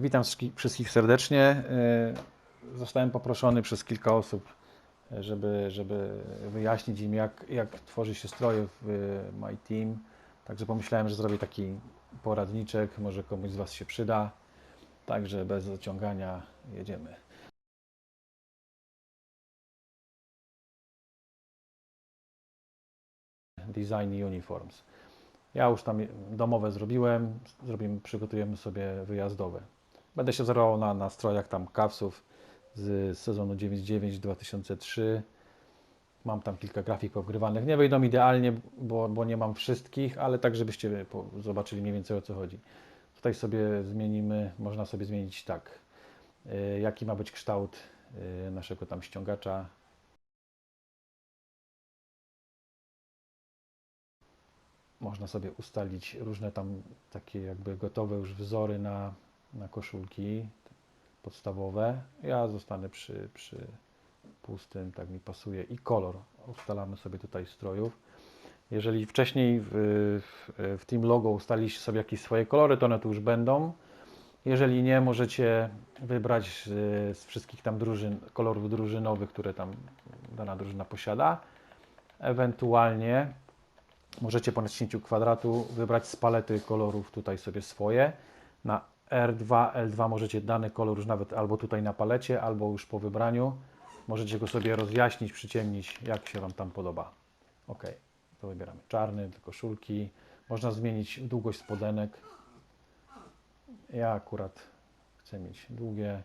Witam wszystkich- serdecznie. E, Zostałem poproszony przez kilka osób, żeby, żeby wyjaśnić im, jak, jak tworzy się stroje w e, My Team. Także pomyślałem, że zrobię taki poradniczek, może komuś z Was się przyda. Także bez zaciągania jedziemy. Design Uniforms. Ja już tam domowe zrobiłem, zrobimy, przygotujemy sobie wyjazdowe. Będę się wzorował na, strojach tam kawsów z sezonu 99 2003 Mam tam kilka grafik pogrywalnych. Nie wyjdą idealnie, bo, bo nie mam wszystkich, ale tak, żebyście zobaczyli mniej więcej o co chodzi. Tutaj sobie zmienimy, można sobie zmienić tak, y, jaki ma być kształt y, naszego tam ściągacza. Można sobie ustalić różne tam takie jakby gotowe już wzory na, na koszulki podstawowe. Ja zostanę przy, przy pustym, tak mi pasuje. I kolor. Ustalamy sobie tutaj strojów. Jeżeli wcześniej w, w, w tym logo ustaliliście sobie jakieś swoje kolory, to one tu już będą. Jeżeli nie, możecie wybrać z wszystkich tam drużyn, kolorów drużynowych, które tam dana drużyna posiada. Ewentualnie możecie po naciśnięciu kwadratu wybrać z palety kolorów tutaj sobie swoje. Na R2, L2 możecie dany kolor już nawet albo tutaj na palecie, albo już po wybraniu. Możecie go sobie rozjaśnić, przyciemnić, jak się Wam tam podoba. Ok, to wybieramy czarny, do koszulki. Można zmienić długość spodenek. Ja akurat chcę mieć długie.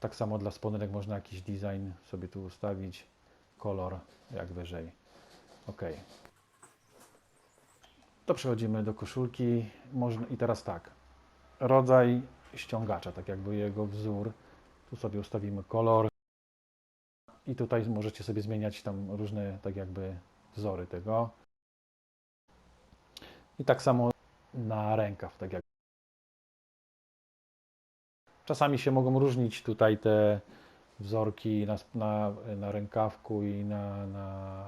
Tak samo dla spodenek można jakiś design sobie tu ustawić. Kolor jak wyżej. Ok. To przechodzimy do koszulki. Można, I teraz tak. Rodzaj ściągacza, tak jakby jego wzór. Tu sobie ustawimy kolor. I tutaj możecie sobie zmieniać tam różne tak jakby wzory tego. I tak samo na rękaw, tak jak. Czasami się mogą różnić tutaj te wzorki na, na, na rękawku i na, na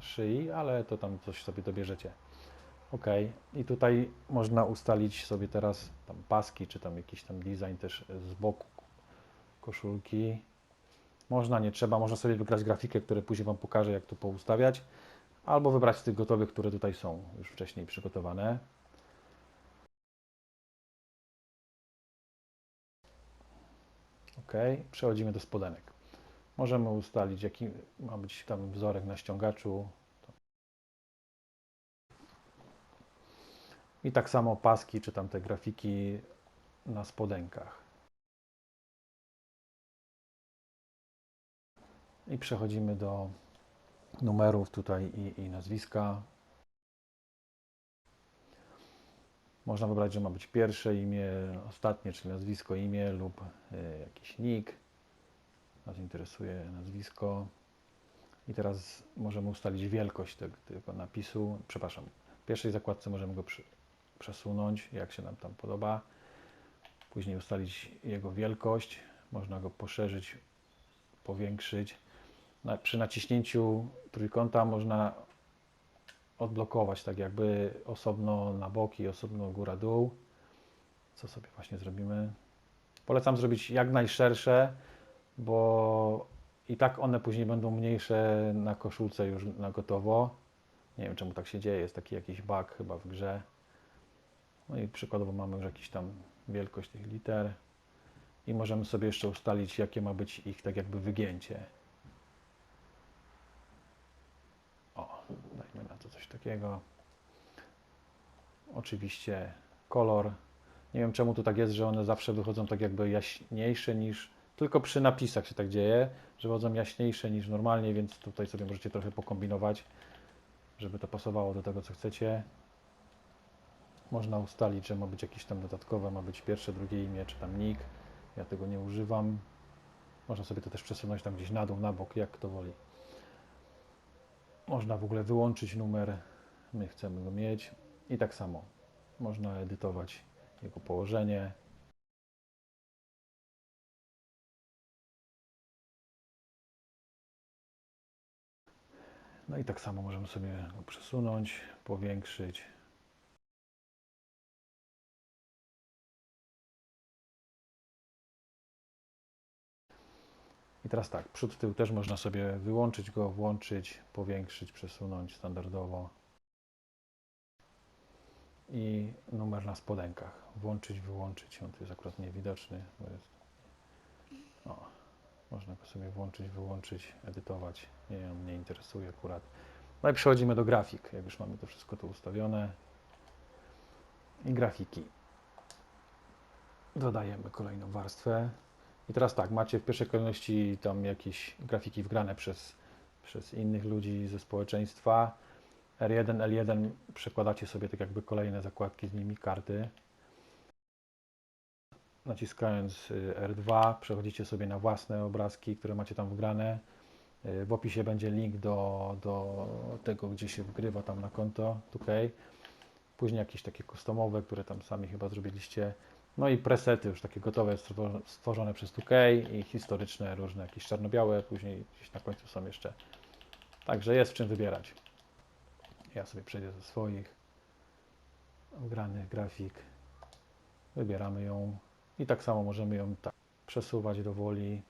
szyi, ale to tam coś sobie dobierzecie. Ok, i tutaj można ustalić sobie teraz tam paski, czy tam jakiś tam design też z boku koszulki. Można, nie trzeba, można sobie wybrać grafikę, które później Wam pokażę, jak to poustawiać, albo wybrać z tych gotowych, które tutaj są już wcześniej przygotowane. Ok, przechodzimy do spodenek. Możemy ustalić, jaki ma być tam wzorek na ściągaczu. I tak samo paski, czy tam te grafiki na spodenkach. I przechodzimy do numerów tutaj i, i nazwiska. Można wybrać, że ma być pierwsze imię, ostatnie, czyli nazwisko, imię lub y, jakiś nick. Nas interesuje nazwisko. I teraz możemy ustalić wielkość tego, tego napisu. Przepraszam, w pierwszej zakładce możemy go przy, przesunąć, jak się nam tam podoba. Później ustalić jego wielkość. Można go poszerzyć, powiększyć. Na, przy naciśnięciu trójkąta można odblokować tak jakby osobno na boki, osobno góra-dół. Co sobie właśnie zrobimy? Polecam zrobić jak najszersze, bo i tak one później będą mniejsze na koszulce już na gotowo. Nie wiem czemu tak się dzieje, jest taki jakiś bug chyba w grze. No i przykładowo mamy już jakiś tam wielkość tych liter i możemy sobie jeszcze ustalić jakie ma być ich tak jakby wygięcie. O, dajmy na to coś takiego. Oczywiście kolor. Nie wiem czemu tu tak jest, że one zawsze wychodzą tak jakby jaśniejsze niż. Tylko przy napisach się tak dzieje, że wychodzą jaśniejsze niż normalnie, więc tutaj sobie możecie trochę pokombinować, żeby to pasowało do tego, co chcecie. Można ustalić, że ma być jakieś tam dodatkowe, ma być pierwsze, drugie imię, czy tam nick. Ja tego nie używam. Można sobie to też przesunąć tam gdzieś na dół, na bok, jak kto woli. Można w ogóle wyłączyć numer, my chcemy go mieć i tak samo można edytować jego położenie. No i tak samo możemy sobie go przesunąć, powiększyć. I teraz tak, przód, tył też można sobie wyłączyć go, włączyć, powiększyć, przesunąć standardowo. I numer na spodenkach. Włączyć, wyłączyć. On tu jest akurat niewidoczny, bo jest. O, można go sobie włączyć, wyłączyć, edytować. Nie, on mnie interesuje akurat. No i przechodzimy do grafik, jak już mamy to wszystko tu ustawione. I grafiki. Dodajemy kolejną warstwę. I teraz tak, macie w pierwszej kolejności tam jakieś grafiki wgrane przez, przez innych ludzi ze społeczeństwa. R1, L1 przekładacie sobie tak jakby kolejne zakładki z nimi, karty. Naciskając y, R2 przechodzicie sobie na własne obrazki, które macie tam wgrane. Y, W opisie będzie link do, do tego, gdzie się wgrywa tam na konto, tutaj. Później jakieś takie customowe, które tam sami chyba zrobiliście. No i presety już takie gotowe, stwo- stworzone przez 2K i historyczne, różne jakieś czarno-białe, później gdzieś na końcu są jeszcze. Także jest w czym wybierać. Ja sobie przejdę ze swoich wgranych grafik. Wybieramy ją i tak samo możemy ją tak przesuwać do woli.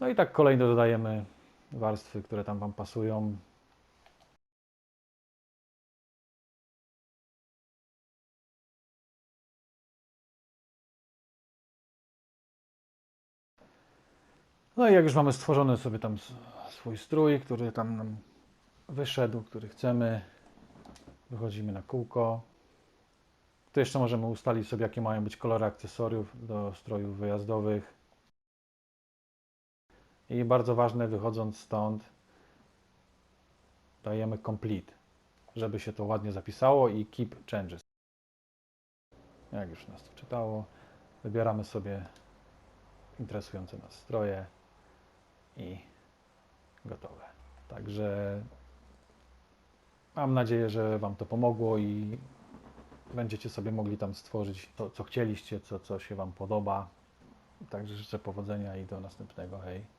No i tak kolejno dodajemy warstwy, które tam Wam pasują. No i jak już mamy stworzony sobie tam swój strój, który tam nam wyszedł, który chcemy, wychodzimy na kółko. Tu jeszcze możemy ustalić sobie, jakie mają być kolory akcesoriów do strojów wyjazdowych. I bardzo ważne, wychodząc stąd, dajemy complete, żeby się to ładnie zapisało i keep changes. Jak już nas to czytało, wybieramy sobie interesujące nas stroje i gotowe. Także mam nadzieję, że Wam to pomogło i będziecie sobie mogli tam stworzyć to, co chcieliście, co, co się Wam podoba. Także życzę powodzenia i do następnego. Hej.